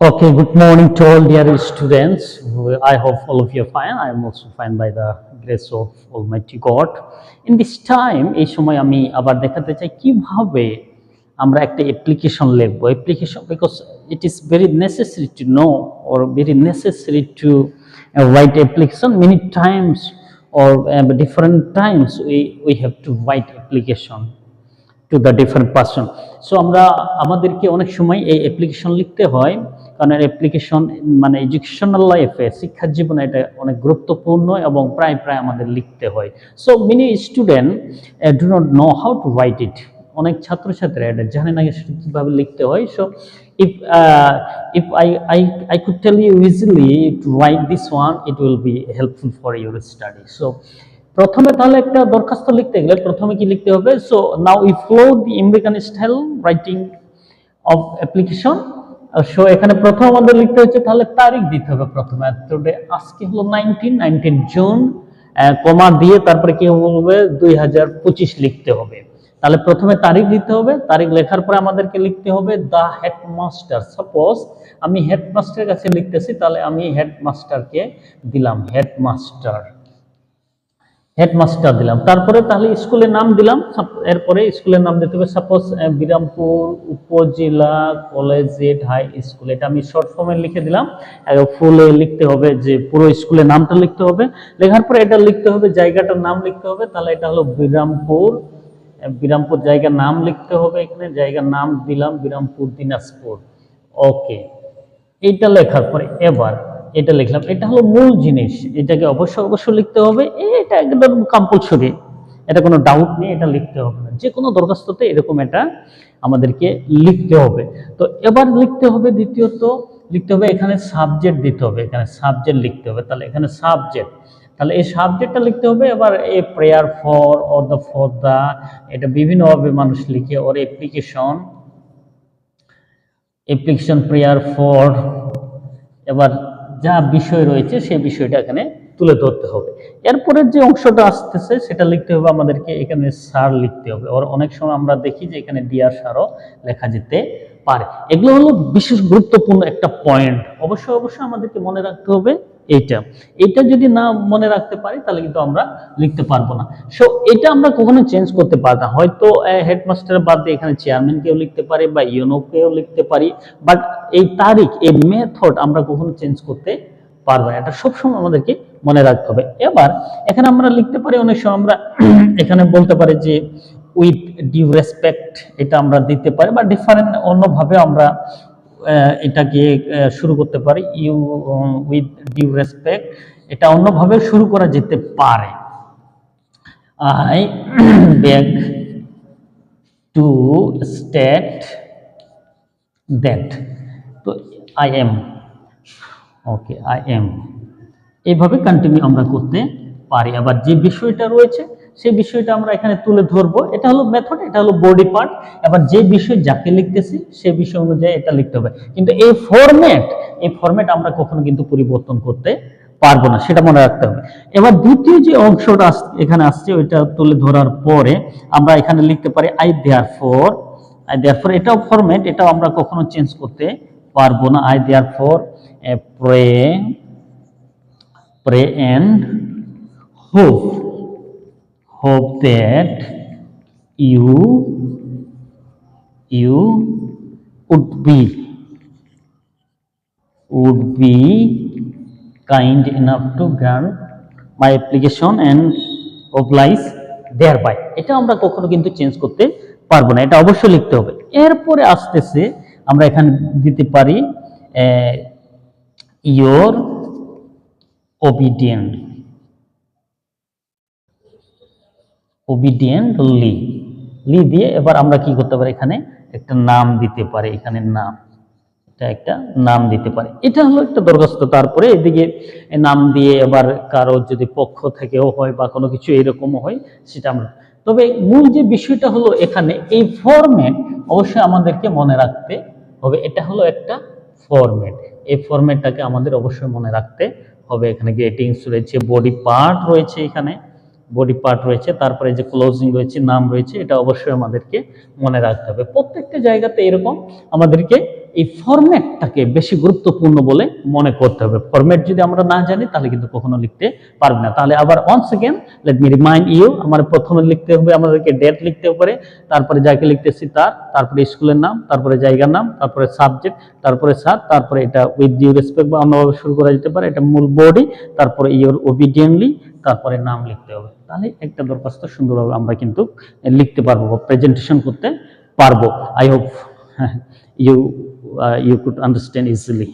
Okay, good morning to all dear students. I hope all of you are fine. I am also fine by the grace of Almighty God. In this time, এই সময় আমি আবার দেখাতে চাই কীভাবে আমরা একটা অ্যাপ্লিকেশন লিখব application because it is very necessary to know or very necessary to uh, write application many times or uh, different times we, we have to write application to the different person so আমরা আমাদেরকে অনেক সময় এই application লিখতে হয় কারণ application মানে educational লাইফে শিক্ষার জীবনে এটা অনেক গুরুত্বপূর্ণ এবং প্রায় প্রায় আমাদের লিখতে হয়। So many student do not know how to write it অনেক ছাত্রছাত্রীরা এটা জানে না কীভাবে লিখতে হয়। So if if I I I could tell you easily to write this one it will be helpful for your study so প্রথমে তাহলে একটা দরখাস্ত লিখতে গেলে প্রথমে কি লিখতে হবে? So now I follow the American style writing of application so এখানে প্রথম আমাদের লিখতে হচ্ছে, তাহলে তারিখ দিতে হবে প্রথমে। আজকে হলো নাইনটিন নাইনটিন জুন কমা দিয়ে তারপরে কি হবে? দুই হাজার পঁচিশ লিখতে হবে। তাহলে প্রথমে তারিখ দিতে হবে, তারিখ লেখার পরে আমাদেরকে লিখতে হবে দ্য হেডমাস্টার সাপোজ আমি হেডমাস্টারের কাছে লিখতেছি, তাহলে আমি হেডমাস্টারকে দিলাম হেডমাস্টার হেডমাস্টার দিলাম। তারপরে তাহলে স্কুলের নাম দিলাম। এরপরে স্কুলের নাম দিতে হবে সাপোজ বিরামপুর উপজেলা কলেজিয়েট হাই স্কুল এটা আমি শর্ট ফর্মে লিখে দিলাম। ফুলে লিখতে হবে যে পুরো স্কুলের নামটা লিখতে হবে। লেখার পরে এটা লিখতে হবে, জায়গাটার নাম লিখতে হবে। তাহলে এটা হলো বিরামপুর। বিরামপুর জায়গার নাম লিখতে হবে এখানে। জায়গার নাম দিলাম বিরামপুর দিনাজপুর। ওকে এইটা লেখার পরে এবার এটা লিখলাম। এটা হলো মূল জিনিস। এটাকে অবশ্য অবশ্য লিখতে হবে। এটা একদম কম্পালসরি এটা কোনো ডাউট নেই, এটা লিখতে হবে না। যে কোনো দরখাস্ততে এরকম এটা আমাদেরকে লিখতে হবে। তো এবার লিখতে হবে দ্বিতীয়ত, লিখতে হবে এখানে সাবজেক্ট দিতে হবে। এখানে সাবজেক্ট লিখতে হবে। তাহলে এখানে সাবজেক্ট তাহলে এই সাবজেক্টটা লিখতে হবে। এবার a prayer for or the for the এটা বিভিন্নভাবে মানুষ লিখে or application application prayer for এবার যা বিষয় রয়েছে সে বিষয়টা এখানে তুলে ধরতে হবে। এরপরের যে অংশটা আসতেছে সেটা লিখতে হবে আমাদেরকে, এখানে সার লিখতে হবে। ওর অনেক সময় আমরা দেখি যে এখানে ডিয়ার সারও লেখা যেতে পারে। এগুলো হলো বিশেষ গুরুত্বপূর্ণ একটা পয়েন্ট অবশ্যই অবশ্যই আমাদেরকে মনে রাখতে হবে এইটা। এটা যদি না মনে রাখতে পারি, তাহলে কিন্তু আমরা লিখতে পারব না। সো এটা আমরা কখনো চেঞ্জ করতে পারব না। হয়তো হেডমাস্টার বাদ দিয়ে এখানে চেয়ারম্যানকেও লিখতে পারি বা ইউনোকেও লিখতে পারি বাট এই তারিখ, এই মেথড আমরা কখনো চেঞ্জ করতে পারব না। এটা সবসময় আমাদেরকে মনে রাখতে হবে। এবার, এখানে আমরা লিখতে পারি অনেক সময় আমরা এখানে বলতে পারি যে উইথ ডিউ রেসপেক্ট এটা আমরা দিতে পারি বা ডিফারেন্ট অন্যভাবে আমরা এটাকে শুরু করতে পারি। You with due respect. এটা অন্যভাবে শুরু করা যেতে পারে। I beg to state that. তো I am. Okay, I am. এইভাবে কন্টিনিউ আমরা করতে পারি। আবার যে বিষয়টা রয়েছে সেই বিষয়টা আমরা এখানে তুলে ধরবো। এটা হলো মেথড এটা হলো বডি পার্ট এবার যে বিষয় যাকে লিখতেছি সেই বিষয় অনুযায়ী এটা লিখতে হবে। কিন্তু এই ফরম্যাট এই ফরম্যাট আমরা কখনো কিন্তু পরিবর্তন করতে পারব না, সেটা মনে রাখতে হবে। এবার দ্বিতীয় যে অংশটা এখানে আসছে, ওইটা তুলে ধরার পরে আমরা এখানে লিখতে পারি I therefore I therefore এটাও ফরম্যাট এটাও আমরা কখনো চেঞ্জ করতে পারব না। I therefore pray pray and hope hope that you you would be would be kind enough to grant my application and oblige thereby এটা আমরা কখনো কিন্তু চেঞ্জ করতে পারব না এটা অবশ্যই লিখতে হবে এরপরে আসতেছে আমরা এখানে দিতে পারি ইয়োর obedient obediently. লি দিয়ে এবার আমরা কি করতে পারি? এখানে একটা নাম দিতে পারি, এখানে নাম। এটা একটা নাম দিতে পারে। এটা হলো একটা দরখাস্ত। তারপরে এদিকে নাম দিয়ে এবার কারও যদি পক্ষ থেকেও হয় বা কোনো কিছু এরকমও হয়, সেটা আমরা তবে মূল যে বিষয়টা হলো এখানে, এই ফরম্যাট অবশ্যই আমাদেরকে মনে রাখতে হবে। এটা হলো একটা ফরম্যাট এই ফরম্যাটটাকে আমাদের অবশ্যই মনে রাখতে হবে। এখানে গ্রেটিংস রয়েছে বডি পার্ট রয়েছে এখানে। বডি পার্ট রয়েছে, তারপরে যে ক্লোজিং রয়েছে, নাম রয়েছে, এটা অবশ্যই আমাদেরকে মনে রাখতে হবে। প্রত্যেকটা জায়গাতে এরকম আমাদেরকে এই ফরম্যাটটাকে বেশি গুরুত্বপূর্ণ বলে মনে করতে হবে। ফরম্যাট যদি আমরা না জানি, তাহলে কিন্তু কখনো লিখতে পারবে না। তাহলে আবার one second let me remind you আমার প্রথমে লিখতে হবে, আমাদেরকে ডেট লিখতে হবে, তারপরে যাকে লিখতেছি তার, তারপরে স্কুলের নাম, তারপরে জায়গার নাম, তারপরে সাবজেক্ট তারপরে সার তারপরে এটা উইথ ডিউ রেসপেক্ট বা অন্যভাবে শুরু করা যেতে পারে, এটা মূল বডি তারপরে ইউর ওবিডিয়েন্টলি তারপরে নাম লিখতে হবে। তাহলে একটা দরখাস্ত সুন্দরভাবে আমরা কিন্তু লিখতে পারব বা প্রেজেন্টেশন করতে পারব। I hope you you could understand easily